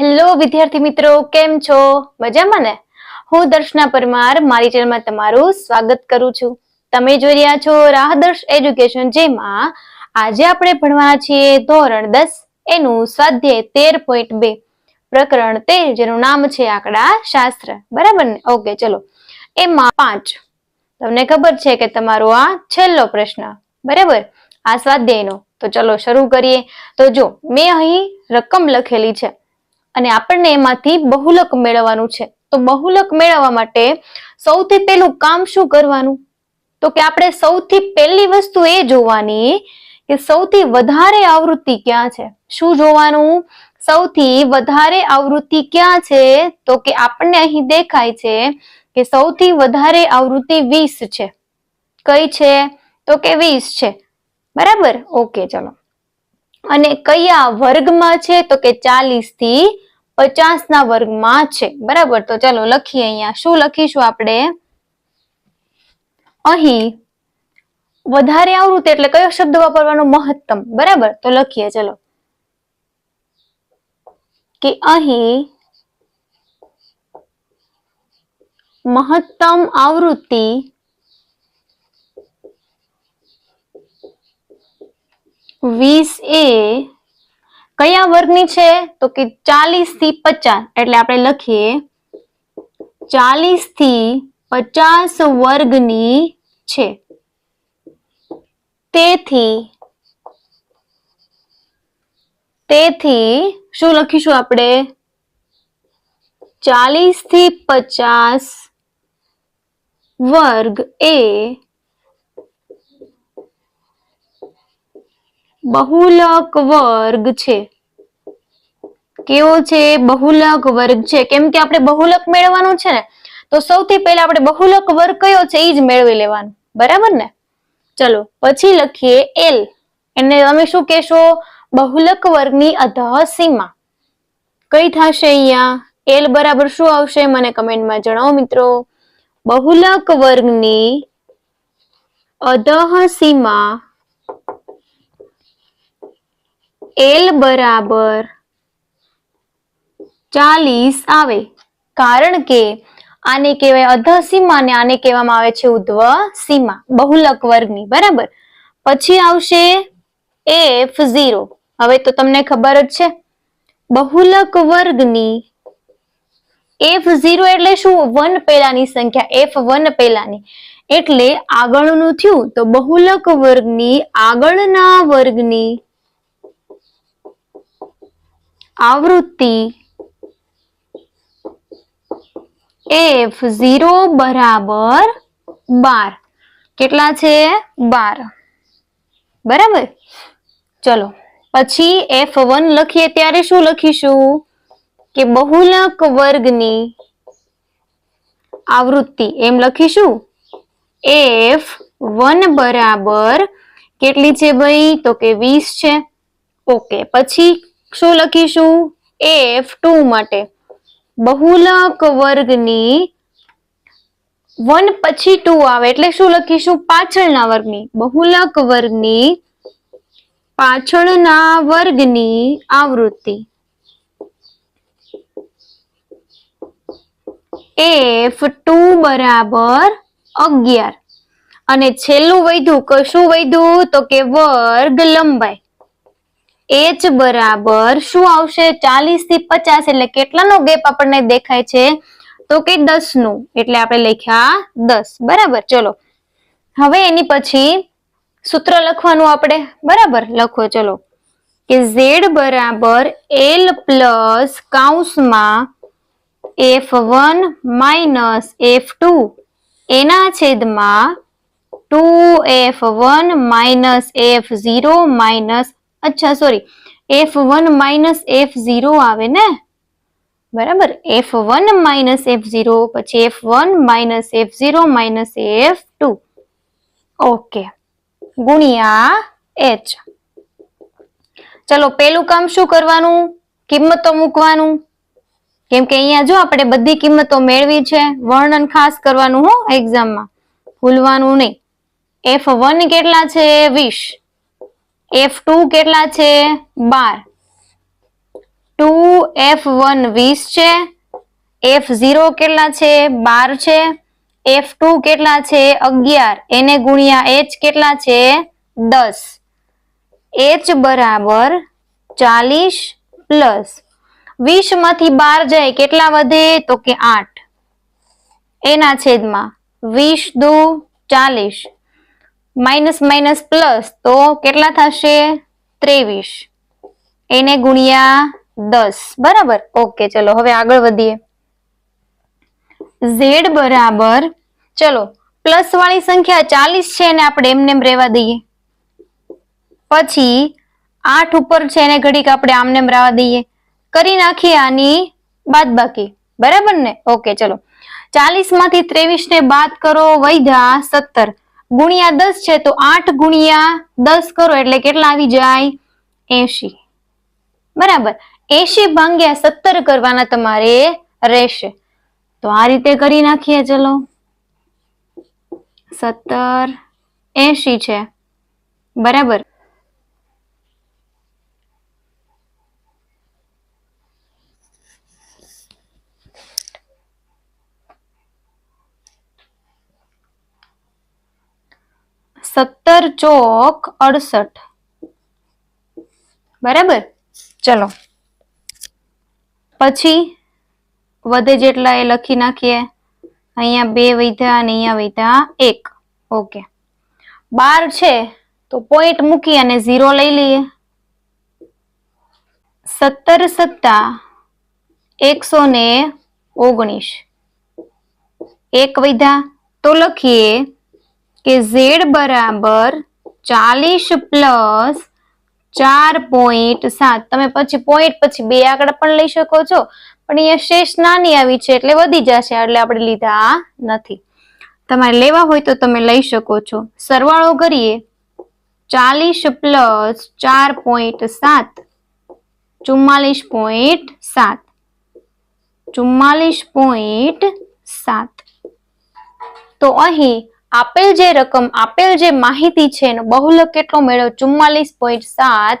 Hello, વિદ્યાર્થી મિત્રો, કેમ છો? મજામાં ને? હું દર્શના પરમાર, મારી ચેનલમાં તમારું સ્વાગત કરું છું. તમે જોઈ રહ્યા છો રાહદર્શ એજ્યુકેશન જેમાં આજે આપણે ભણવાના છીએ ધોરણ દસ, એનું સ્વાધ્યાય તેર પોઈન્ટ બે. પ્રકરણ તેર, જેનું નામ છે આંકડા શાસ્ત્ર. બરાબર ને? ઓકે, ચલો. એમાં પાંચ. તમને ખબર છે કે તમારો આ છેલ્લો પ્રશ્ન. બરાબર? આ સ્વાધ્યાયનો. તો ચલો, શરૂ કરીએ. તો જો, મેં અહીં રકમ લખેલી છે. અને આપણને એમાંથી બહુલક મેળવવાનું છે. તો બહુલક મેળવવા માટે સૌથી પહેલું કામ શું કરવાનું? તો કે આપણે સૌથી પહેલી વસ્તુ એ જોવાની કે સૌથી વધારે આવૃત્તિ ક્યાં છે? શું જોવાનું? સૌથી વધારે આવૃત્તિ ક્યાં છે? તો કે આપણને અહીં દેખાય છે કે સૌથી વધારે આવૃત્તિ વીસ છે. કઈ છે? તો કે વીસ છે. બરાબર? ઓકે, ચલો. અને કયા વર્ગમાં છે? તો કે ચાલીસથી પચાસ ના વર્ગમાં છે. બરાબર? તો ચાલો લખીએ અહીંયા. શું લખીશું આપણે? અહીં વધારે આવૃત્તિ એટલે કયો શબ્દ વાપરવાનો મહત્તમ? બરાબર? તો લખીએ, ચલો. કે અહીં મહત્તમ આવૃત્તિ વીસ એ કયા વર્ગની છે? તો કે ચાલીસથી પચાસ. એટલે આપણે લખીએ, ચાલીસથી પચાસ વર્ગની છે. તેથી તેથી શું લખીશું આપણે? ચાલીસથી પચાસ વર્ગ એ બહુલક વર્ગ છે. કેવો છે? બહુલક વર્ગ છે. કેમ કે આપણે બહુલક મેળવવાનું છે ને, તો સૌથી પહેલા આપણે બહુલક વર્ગ કયો છે એ જ મેળવી લેવાનું. બરાબર ને? ચલો, પછી લખીએ એલ એને તમે શું કહેશો? બહુલક વર્ગની અધઃ સીમા કઈ થશે અહીંયા? એલ બરાબર શું આવશે? મને કમેન્ટમાં જણાવો મિત્રો. બહુલક વર્ગની અધઃ સીમા એલ બરાબર ચાલીસ આવે. કારણ કે આને કહેવાય અધ સીમા ને આને કહેવામાં આવે છે ઉધ્વ સીમા, બહુલક વર્ગની, બરાબર? પછી આવશે એફ ઝીરો. હવે તો તમને ખબર જ છે. બહુલક વર્ગની એફ ઝીરો એટલે શું? વન પહેલાની સંખ્યા, એફ વન પહેલાની. એટલે આગળનું થયું તો બહુલક વર્ગની આગળના વર્ગની આવૃત્તિ એફ ઝીરો બરાબર બાર. કેટલા છે? બાર. બરાબર? ચલો. પછી એફ વન લખીએ ત્યારે શું લખીશું? કે બહુલક વર્ગની આવૃત્તિ. એમ લખીશું? એફ વન બરાબર કેટલી છે ભાઈ? તો કે વીસ છે. ઓકે. પછી શું લખીશું? એફ ટુ માટે. બહુલક વર્ગની વન પછી ટુ આવે એટલે શું લખીશું? પાછળના વર્ગની. બહુલક વર્ગની પાછળના વર્ગની આવૃત્તિ. એફ ટુ બરાબર અગિયાર. અને છેલ્લું વધ્યું કશું શું તો કે વર્ગ લંબાઈ. એચ બરાબર શું આવશે? ચાલીસથી પચાસ, એટલે કેટલાનો ગેપ આપણને દેખાય છે? તો કે દસનું એટલે આપણે લખ્યા દસ. બરાબર, ચલો. હવે એની પછી સૂત્ર લખવાનું આપણે. બરાબર, લખો, ચલો. કે ઝેડ બરાબર L plus કાઉસમાં F one minus F two એના છેદમાં two F one minus F zero minus અચ્છા sorry F one minus F zero આવે ને? બરાબર. F one minus F zero પછી F one minus F zero minus F two okay ગુણ્યા H ચલો, પેલું કામ શું કરવાનું? કિંમતો મૂકવાનું. કેમ કે અહીંયા જો આપણે બધી કિંમતો મેળવી છે, વર્ણન ખાસ કરવાનું હો એક્ઝામમાં ભૂલવાનું નહીં. એફ વન કેટલા છે? વીસ. એફ ટુ કેટલા છે? બાર. ટુ એફ વન વીસ છે. એફ ઝીરો કેટલા છે? બાર છે. એફ ટુ કેટલા છે? અગિયાર. એને ગુણ્યા એચ કેટલા છે? દસ. એચ બરાબર ચાલીસ પ્લસ વીસમાંથી બાર જાય કેટલા વધે? તો કે આઠ. એના છેદમાં વીસ દુ ચાલીસ. માઇનસ માઇનસ પ્લસ તો કેટલા થશે? ત્રેવીસ. એને ગુણ્યા દસ. બરાબર? ઓકે, ચલો, હવે આગળ વધીએ. ઝેડ બરાબર, ચલો, પ્લસ વાળી સંખ્યા ચાલીસ છે એને આપણે એમને એમ રહેવા દઈએ. પછી આઠ ઉપર છે એને ઘડીક આપણે આમને એમ રહેવા દઈએ. કરી નાખીએ આની બાદ બાકી બરાબર ને? ઓકે, ચલો. ચાલીસમાંથી ત્રેવીસ ને બાદ કરો વૈધા સત્તર. ગુણ્યા દસ છે તો આઠ ગુણ્યા દસ કરો એટલે કેટલા આવી જાય? એસી બરાબર. એસી ભાંગ્યા સત્તર કરવાના તમારે રહેશે. તો આ રીતે કરી નાખીએ, ચલો. સત્તર એસી છે. બરાબર. સત્તર ચોક અડસઠ. બરાબર? ચલો. પછી વધે જેટલા એ લખી નાખીએ. અહીંયા બે વૈધા અને અહીંયા વૈધા એક. ઓકે. બાર છે, તો પોઈન્ટ મૂકી અને ઝીરો લઈ લઈએ. સત્તર સત્તા એકસો ને ઓગણીસ. એક વૈધા, તો લખીએ કે ઝેડ બરાબર ચાલીસ પ્લસ ચાર પોઈન્ટ સાત. તમે પછી પોઈન્ટ પછી બે આંકડા પણ લઈ શકો છો. પણ અહીંયા શેષ નાની આવી છે એટલે વધી જશે, એટલે આપણે લીધા નથી. તમારે લેવા હોય તો તમે લઈ શકો છો. સરવાળો કરીએ. ચાલીસ પ્લસ ચાર પોઈન્ટ સાત. ચુમ્માલીસ પોઈન્ટ સાત. ચુમ્માલીસ પોઈન્ટ સાત. તો અહીં આપેલ જે રકમ આપેલ જે માહિતી છે એનો બહુલક કેટલો મેળવ્યો? ચુમ્માલીસ પોઈન્ટ સાત